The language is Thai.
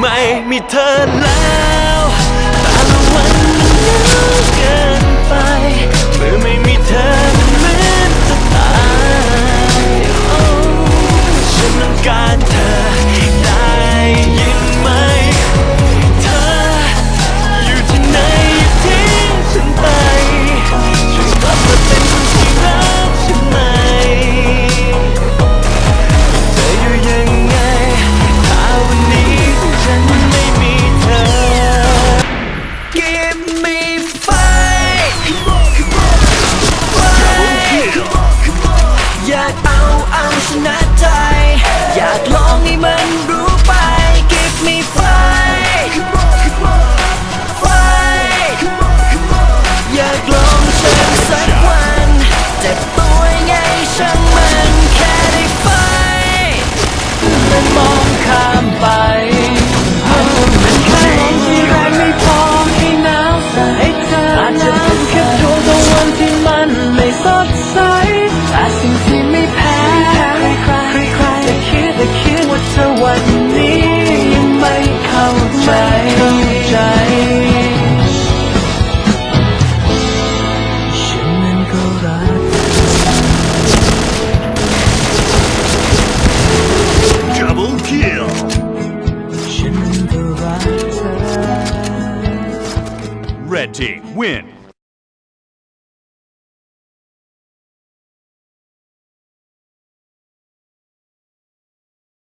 ไม่มีเธอแล้ว ช่างมันแค่ได้ไฟมันมองข้าม Red Team win.